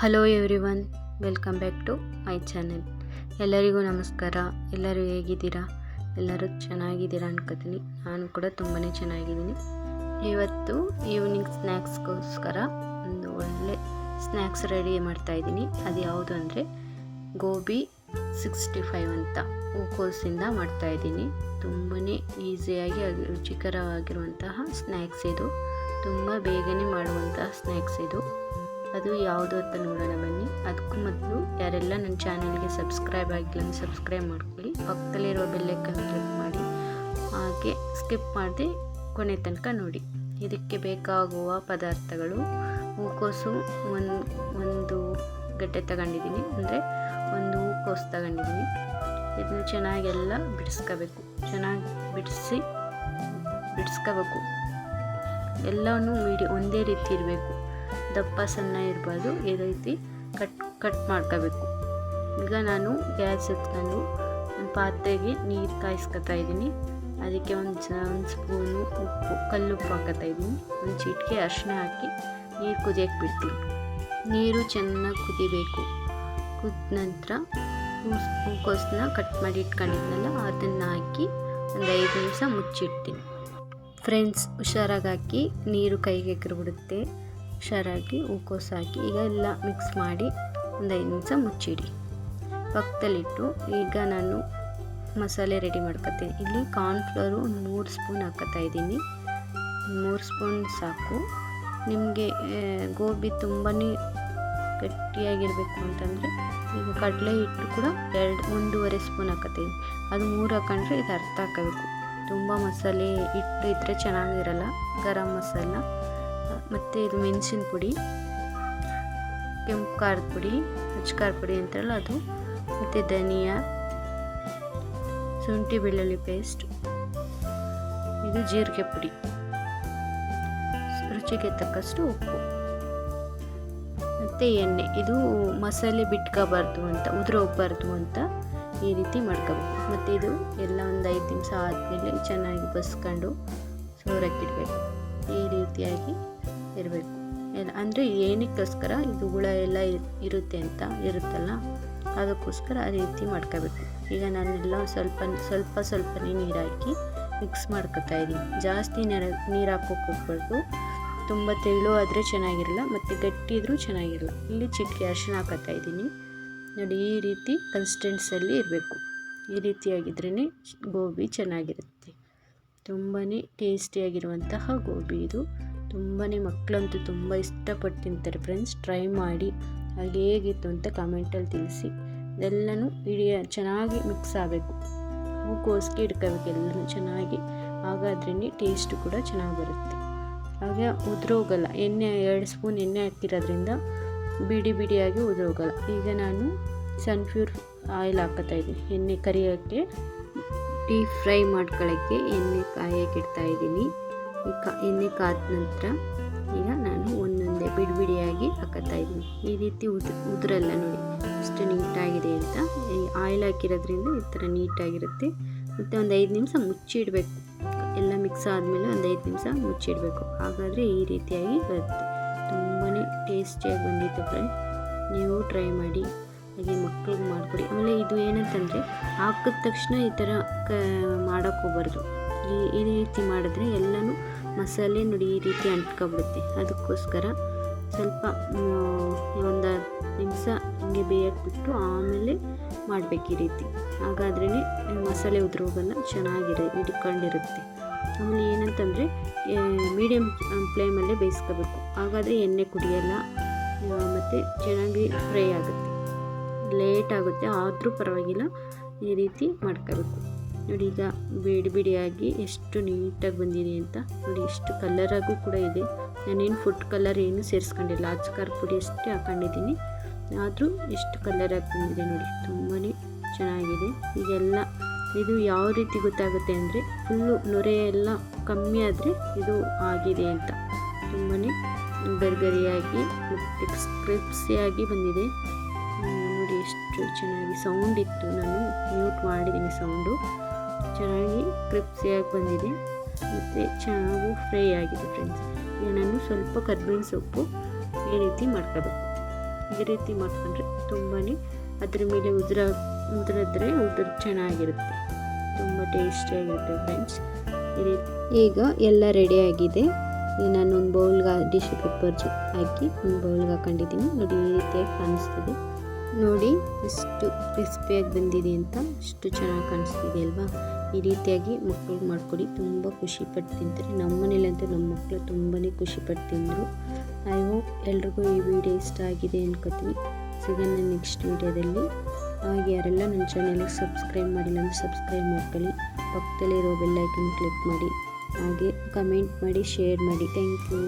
Hello everyone welcome back to my channel ಎಲ್ಲರಿಗೂ ನಮಸ್ಕಾರ. ಎಲ್ಲರೂ ಹೇಗಿದ್ದೀರಾ? ಎಲ್ಲರೂ ಚೆನ್ನಾಗಿದ್ದೀರಾ ಅನ್ಕೋತೀನಿ. ನಾನು ಕೂಡ ತುಂಬಾ ಚೆನ್ನಾಗಿದ್ದೀನಿ. ಇವತ್ತು ಈವ್ನಿಂಗ್ ಸ್ನ್ಯಾಕ್ಸ್ಗೋಸ್ಕರ ಒಂದು ಒಳ್ಳೆ ಸ್ನ್ಯಾಕ್ಸ್ ರೆಡಿ ಮಾಡ್ತಾಯಿದ್ದೀನಿ ಅದು ಯಾವುದು ಅಂದರೆ ಗೋಬಿ ಸಿಕ್ಸ್ಟಿ ಫೈವ್ ಅಂತ ಹೂಕೋಸಿಂದ ಮಾಡ್ತಾಯಿದ್ದೀನಿ ತುಂಬಾ ಈಸಿಯಾಗಿ ರುಚಿಕರವಾಗಿರುವಂತಹ ಸ್ನ್ಯಾಕ್ಸ್ ಇದು. ತುಂಬ ಬೇಗನೆ ಮಾಡುವಂತಹ ಸ್ನ್ಯಾಕ್ಸ್ ಇದು. ಅದು ಯಾವುದು ಅಂತ ನೋಡೋಣ ಬನ್ನಿ. ಅದಕ್ಕೂ ಮೊದಲು ಯಾರೆಲ್ಲ ನನ್ನ ಚಾನಲ್ಗೆ ಸಬ್ಸ್ಕ್ರೈಬ್ ಆಗಿಲ್ಲ ಸಬ್ಸ್ಕ್ರೈಬ್ ಮಾಡ್ಕೊಳ್ಳಿ. ಪಕ್ಕದಲ್ಲಿರುವ ಬೆಲ್ಲೈಕನ್ ಕ್ಲಿಕ್ ಮಾಡಿ. ಹಾಗೆ ಸ್ಕಿಪ್ ಮಾಡದೆ ಕೊನೆ ತನಕ ನೋಡಿ. ಇದಕ್ಕೆ ಬೇಕಾಗುವ ಪದಾರ್ಥಗಳು, ಹೂಕೋಸು ಒಂದು ಒಂದು ಗಡ್ಡೆ ತಗೊಂಡಿದ್ದೀನಿ. ಅಂದರೆ ಒಂದು ಹೂಕೋಸು ತಗೊಂಡಿದ್ದೀನಿ. ಇದನ್ನು ಚೆನ್ನಾಗೆಲ್ಲ ಬಿಡಿಸ್ಕೋಬೇಕು. ಚೆನ್ನಾಗಿ ಬಿಡಿಸಿ ಬಿಡಿಸ್ಕೋಬೇಕು. ಎಲ್ಲವೂ ಮೀಡಿ ಒಂದೇ ರೀತಿ ಇರಬೇಕು. ದಪ್ಪ ಸಣ್ಣ ಇರಬಾರ್ದು ಈ ರೀತಿ ಕಟ್ ಕಟ್ ಮಾಡ್ಕೋಬೇಕು. ಈಗ ನಾನು ಗ್ಯಾಸ್ ಎತ್ಕೊಂಡು ಪಾತ್ರೆಗೆ ನೀರು ಕಾಯಿಸ್ಕೊತಾ ಇದ್ದೀನಿ. ಅದಕ್ಕೆ ಒಂದು ಒಂದು ಸ್ಪೂನು ಉಪ್ಪು, ಕಲ್ಲುಪ್ಪು ಹಾಕೋತಾ ಇದ್ದೀನಿ. ಒಂದು ಚಿಟಿಕೆ ಅರಿಶಿನ ಹಾಕಿ ನೀರು ಕುದಿಯೋಕ್ಕೆ ಬಿಡ್ತೀನಿ. ನೀರು ಚೆನ್ನಾಗಿ ಕುದಿಬೇಕು. ಕುದ ನಂತರ ಹೂಕೋಸನ್ನ ಕಟ್ ಮಾಡಿ ಇಟ್ಕೊಂಡಿದ್ನಲ್ಲ, ಅದನ್ನು ಹಾಕಿ ಒಂದು ಐದು ನಿಮಿಷ ಮುಚ್ಚಿಡ್ತೀನಿ. ಫ್ರೆಂಡ್ಸ್, ಹುಷಾರಾಗಿ ಹಾಕಿ ನೀರು ಕೈಗೆ ಎಗರ್ಬಿಡುತ್ತೆ. ಹುಷಾರಾಗಿ ಹೂಕೋಸು ಹಾಕಿ ಈಗ ಎಲ್ಲ ಮಿಕ್ಸ್ ಮಾಡಿ ಒಂದು ಐದು ನಿಮಿಷ ಮುಚ್ಚಿಡಿ. ಪಕ್ಕದಲ್ಲಿಟ್ಟು ಈಗ ನಾನು ಮಸಾಲೆ ರೆಡಿ ಮಾಡ್ಕೋತೀನಿ. ಇಲ್ಲಿ ಕಾರ್ನ್ಫ್ಲೋರು ಮೂರು ಸ್ಪೂನ್ ಹಾಕೋತಾ ಇದ್ದೀನಿ. ಮೂರು ಸ್ಪೂನ್ ಸಾಕು. ನಿಮಗೆ ಗೋಬಿ ತುಂಬಾ ಗಟ್ಟಿಯಾಗಿರಬೇಕು ಅಂತಂದರೆ ಈಗ ಕಡಲೆ ಹಿಟ್ಟು ಕೂಡ ಎರಡು, ಒಂದೂವರೆ ಸ್ಪೂನ್ ಹಾಕತ್ತೀನಿ ಅದು ಮೂರು ಹಾಕೊಂಡ್ರೆ ಇದು ಅರ್ಥ ಹಾಕಬೇಕು ತುಂಬ ಮಸಾಲೆ ಹಿಟ್ಟು ಇದ್ದರೆ ಚೆನ್ನಾಗಿರಲ್ಲ, ಗರಂ ಮಸಾಲ. ಮತ್ತು ಇದು ಮೆಣಸಿನ ಪುಡಿ, ಕೆಂಪು ಖಾರದ ಪುಡಿ, ಹಚ್ಚು ಖಾರ ಪುಡಿ ಅಂತಾರಲ್ಲ ಅದು, ಮತ್ತು ಧನಿಯಾ, ಶುಂಠಿ ಬೆಳ್ಳುಳ್ಳಿ ಪೇಸ್ಟ್ ಇದು ಜೀರಿಗೆ ಪುಡಿ. ರುಚಿಗೆ ತಕ್ಕಷ್ಟು ಉಪ್ಪು. ಮತ್ತು ಎಣ್ಣೆ, ಇದು ಮಸಾಲೆ ಬಿಟ್ಕೋಬಾರ್ದು ಅಂತ ಉದುರು ಹೋಗ್ಬಾರ್ದು ಅಂತ ಈ ರೀತಿ ಮಾಡ್ಕೋಬೇಕು. ಮತ್ತು ಇದು ಎಲ್ಲ ಒಂದು ಐದು ನಿಮಿಷ ಆದಮೇಲೆ ಚೆನ್ನಾಗಿ ಬಸ್ಕೊಂಡು ಸೋರಕ್ಕಿಡಬೇಕು ಈ ರೀತಿಯಾಗಿ ಇರಬೇಕು. ಅಂದರೆ ಏನಕ್ಕೋಸ್ಕರ ಇದು ಹುಳ ಎಲ್ಲ ಇರುತ್ತೆ ಅಂತ ಇರುತ್ತಲ್ಲ, ಅದಕ್ಕೋಸ್ಕರ ಆ ರೀತಿ ಮಾಡ್ಕೋಬೇಕು. ಈಗ ನಾನೆಲ್ಲ ಸ್ವಲ್ಪ ಸ್ವಲ್ಪ ಸ್ವಲ್ಪನೇ ನೀರಾಕಿ ಮಿಕ್ಸ್ ಮಾಡ್ಕೋತಾ ಇದ್ದೀನಿ. ಜಾಸ್ತಿ ನೆರ, ನೀರು ಹಾಕೋಕೆ ಹೋಗ್ಬಾರ್ದು. ತುಂಬ ತೆಳು ಆದರೆ ಚೆನ್ನಾಗಿರಲ್ಲ, ಮತ್ತು ಗಟ್ಟಿ ಇದ್ರೂ ಚೆನ್ನಾಗಿರಲ್ಲ. ಇಲ್ಲಿ ಚಿಕ್ಕ ಅರಿಶಿಣ ಹಾಕೋತಾ ಇದ್ದೀನಿ. ನೋಡಿ, ಈ ರೀತಿ ಕನ್ಸಿಸ್ಟೆನ್ಸಲ್ಲಿ ಇರಬೇಕು. ಈ ರೀತಿಯಾಗಿದ್ರೇ ಗೋಬಿ ಚೆನ್ನಾಗಿರುತ್ತೆ. ತುಂಬಾ ಟೇಸ್ಟಿಯಾಗಿರುವಂತಹ ಗೋಬಿ ಇದು. ತುಂಬಾ ಮಕ್ಕಳಂತೂ ತುಂಬ ಇಷ್ಟಪಟ್ಟು ತಿಂತಾರೆ ಫ್ರೆಂಡ್ಸ್ ಟ್ರೈ ಮಾಡಿ ಹಾಗೆ ಹೇಗಿತ್ತು ಅಂತ ಕಮೆಂಟಲ್ಲಿ ತಿಳಿಸಿ. ಎಲ್ಲನೂ ಇಡೀ ಚೆನ್ನಾಗಿ ಮಿಕ್ಸ್ ಆಗಬೇಕು. ಹೂಕೋಸ್ಗೆ ಇಡ್ಕೋಬೇಕು ಎಲ್ಲನೂ ಚೆನ್ನಾಗಿ. ಹಾಗಾದ್ರೇ ಟೇಸ್ಟು ಕೂಡ ಚೆನ್ನಾಗಿ ಬರುತ್ತೆ. ಹಾಗೆ ಉದುರೋಗಲ್ಲ. ಎಣ್ಣೆ ಎರಡು ಸ್ಪೂನ್ ಎಣ್ಣೆ ಹಾಕಿರೋದ್ರಿಂದ ಬಿಡಿ ಬಿಡಿಯಾಗಿ ಉದುರೋಗಲ್ಲ. ಈಗ ನಾನು ಸನ್ಫ್ಯೂರ್ ಆಯಿಲ್ ಹಾಕೋತಾ ಇದ್ದೀನಿ. ಎಣ್ಣೆ ಕರಿಯೋಕ್ಕೆ ಡೀಪ್ ಫ್ರೈ ಮಾಡ್ಕೊಳ್ಳೋಕ್ಕೆ ಎಣ್ಣೆ ಕಾಯಕ್ಕೆ ಇಡ್ತಾ ಇದ್ದೀನಿ. ಎಣ್ಣೆ ಕಾದ ನಂತರ ಈಗ ನಾನು ಒಂದೊಂದೇ ಬಿಡಿ ಬಿಡಿಯಾಗಿ ಹಾಕತ್ತಾ ಇದ್ದೀನಿ. ಈ ರೀತಿ ಉದ್ ಉದ್ರಲ್ಲ ನೋಡಿ ಇಷ್ಟು ನೀಟಾಗಿದೆ ಅಂತ. ಈ ಆಯಿಲ್ ಹಾಕಿರೋದ್ರಿಂದ ಈ ಥರ ನೀಟಾಗಿರುತ್ತೆ. ಮತ್ತು ಒಂದು ಐದು ನಿಮಿಷ ಮುಚ್ಚಿಡಬೇಕು. ಎಲ್ಲ ಮಿಕ್ಸ್ ಆದಮೇಲೆ ಒಂದು ಐದು ನಿಮಿಷ ಮುಚ್ಚಿಡಬೇಕು. ಹಾಗಾದರೆ ಈ ರೀತಿಯಾಗಿ ಬರುತ್ತೆ. ತುಂಬಾ ಟೇಸ್ಟಿಯಾಗಿ ಬಂದಿತ್ತು ಫ್ರೆಂಡ್ ನೀವು ಟ್ರೈ ಮಾಡಿ, ಹಾಗೆ ಮಕ್ಳಿಗೆ ಮಾಡಿಕೊಡಿ. ಆಮೇಲೆ ಇದು ಏನಂತಂದರೆ, ಹಾಕಿದ ತಕ್ಷಣ ಈ ಥರ ಕ ಮಾಡೋಕ್ಕೆ ಹೋಗ್ಬಾರ್ದು. ಈ ಈ ರೀತಿ ಮಾಡಿದ್ರೆ ಎಲ್ಲನೂ ಮಸಾಲೆ ನೋಡಿ ಈ ರೀತಿ ಅಂಟ್ಕೊಬಿಡುತ್ತೆ. ಅದಕ್ಕೋಸ್ಕರ ಸ್ವಲ್ಪ ಒಂದು ನಿಮಿಷ ಹಿಂಗೆ ಬೇಯಕ್ಕೆ ಬಿಟ್ಟು ಆಮೇಲೆ ಮಾಡಬೇಕು ಈ ರೀತಿ. ಹಾಗಾದ್ರೇ ಮಸಾಲೆ ಉದುರೋಗಲ್ಲ ಚೆನ್ನಾಗಿರ, ಹಿಡ್ಕೊಂಡಿರುತ್ತೆ. ಆಮೇಲೆ ಏನಂತಂದರೆ ಮೀಡಿಯಮ್ ಫ್ಲೇಮಲ್ಲೇ ಬೇಯಿಸ್ಕೋಬೇಕು. ಹಾಗಾದರೆ ಎಣ್ಣೆ ಕುಡಿಯಲ್ಲ ಮತ್ತು ಚೆನ್ನಾಗಿ ಫ್ರೈ ಆಗುತ್ತೆ. ಲೇಟ್ ಆಗುತ್ತೆ, ಆದರೂ ಪರವಾಗಿಲ್ಲ, ಈ ರೀತಿ ಮಾಡ್ಕೋಬೇಕು. ನೋಡಿ ಈಗ ಬಿಡಿ ಬಿಡಿಯಾಗಿ ಎಷ್ಟು ನೀಟಾಗಿ ಬಂದಿದೆ ಅಂತ ನೋಡಿ ಎಷ್ಟು ಕಲರಾಗೂ ಕೂಡ ಇದೆ. ನಾನೇನು ಫುಡ್ ಕಲರ್ ಏನು ಸೇರಿಸ್ಕೊಂಡಿಲ್ಲ. ಅಚ್ಕಾರ ಪುಡಿ ಅಷ್ಟೇ ಹಾಕೊಂಡಿದ್ದೀನಿ. ಆದರೂ ಎಷ್ಟು ಕಲರಾಗಿ ಬಂದಿದೆ ನೋಡಿ ತುಂಬಾ ಚೆನ್ನಾಗಿದೆ. ಈಗೆಲ್ಲ ಇದು ಯಾವ ರೀತಿ ಗೊತ್ತಾಗುತ್ತೆ ಅಂದರೆ, ಫುಲ್ಲು ನೊರೆ ಎಲ್ಲ ಕಮ್ಮಿ ಆದರೆ ಇದು ಆಗಿದೆ ಅಂತ. ತುಂಬಾ ಗರಿಗರಿಯಾಗಿ ಮತ್ತು ಕ್ರಿಪ್ಸಿಯಾಗಿ ಬಂದಿದೆ. ನೋಡಿ, ಎಷ್ಟು ಚೆನ್ನಾಗಿ ಸೌಂಡ್ ಇತ್ತು. ನಾನು ಮ್ಯೂಟ್ ಮಾಡಿದ್ದೀನಿ ಸೌಂಡು ಚೆನ್ನಾಗಿ ಕ್ರಿಪ್ಸಿಯಾಗಿ ಬಂದಿದೆ. ಮತ್ತು ಚೆನ್ನಾಗಿ ಫ್ರೈ ಆಗಿದೆ ಫ್ರೆಂಡ್ಸ್. ನಾನು ಸ್ವಲ್ಪ ಕರ್ಬೇವಿನ ಸೊಪ್ಪು ಈ ರೀತಿ ಮಾಡ್ಕೋಬೇಕು. ಈ ರೀತಿ ಮಾಡ್ಕೊಂಡ್ರೆ ತುಂಬಾ ಅದ್ರ ಮೇಲೆ ಉದುರ, ಉದುರಿದ್ರೆ ಉದುರು ಚೆನ್ನಾಗಿರುತ್ತೆ. ತುಂಬ ಟೇಸ್ಟಿಯಾಗಿರುತ್ತೆ ಫ್ರೆಂಡ್ಸ್. ಈ ರೀತಿ ಈಗ ಎಲ್ಲ ರೆಡಿಯಾಗಿದೆ ನಾನು ಒಂದು ಬೌಲ್ಗೆ ಡಿಶ್ ಪೇಪರ್ ಹಾಕಿ ಒಂದು ಬೌಲ್ಗೆ ಹಾಕೊಂಡಿದ್ದೀನಿ. ನೋಡಿ ಈ ರೀತಿಯಾಗಿ ಕಾಣಿಸ್ತಿದೆ. ನೋಡಿ ಎಷ್ಟು ಕ್ರಿಸ್ಪಿಯಾಗಿ ಬಂದಿದೆ ಅಂತ ಅಷ್ಟು ಚೆನ್ನಾಗಿ ಕಾಣಿಸ್ತಿದೆ ಅಲ್ವಾ? ಈ ರೀತಿಯಾಗಿ ಮಕ್ಕಳಿಗೆ ಮಾಡಿಕೊಡಿ. ತುಂಬ ಖುಷಿಪಟ್ಟು ತಿಂತಾರೆ. ನಮ್ಮ ಮನೇಲಂತೂ ನಮ್ಮ ಮಕ್ಕಳು ತುಂಬಾ ಖುಷಿಪಟ್ಟು ತಿಂದರು. ಐ ಹೋಪ್ ಎಲ್ರಿಗೂ ಈ ವಿಡಿಯೋ ಇಷ್ಟ ಆಗಿದೆ ಅನ್ಕೋತೀವಿ ಸಿಗೋಣ ನೆಕ್ಸ್ಟ್ ವಿಡಿಯೋದಲ್ಲಿ. ಹಾಗೆ ಯಾರೆಲ್ಲ ನನ್ನ ಚಾನಲಿಗೆ ಸಬ್ಸ್ಕ್ರೈಬ್ ಮಾಡಿಲ್ಲ ಅಂದರೆ ಸಬ್ಸ್ಕ್ರೈಬ್ ಮಾಡ್ಕೊಳ್ಳಿ. ಪಕ್ಕದಲ್ಲಿರೋ ಬೆಲ್ಲೈಕನ್ ಕ್ಲಿಕ್ ಮಾಡಿ. ಹಾಗೆ ಕಮೆಂಟ್ ಮಾಡಿ ಶೇರ್ ಮಾಡಿ. Thank you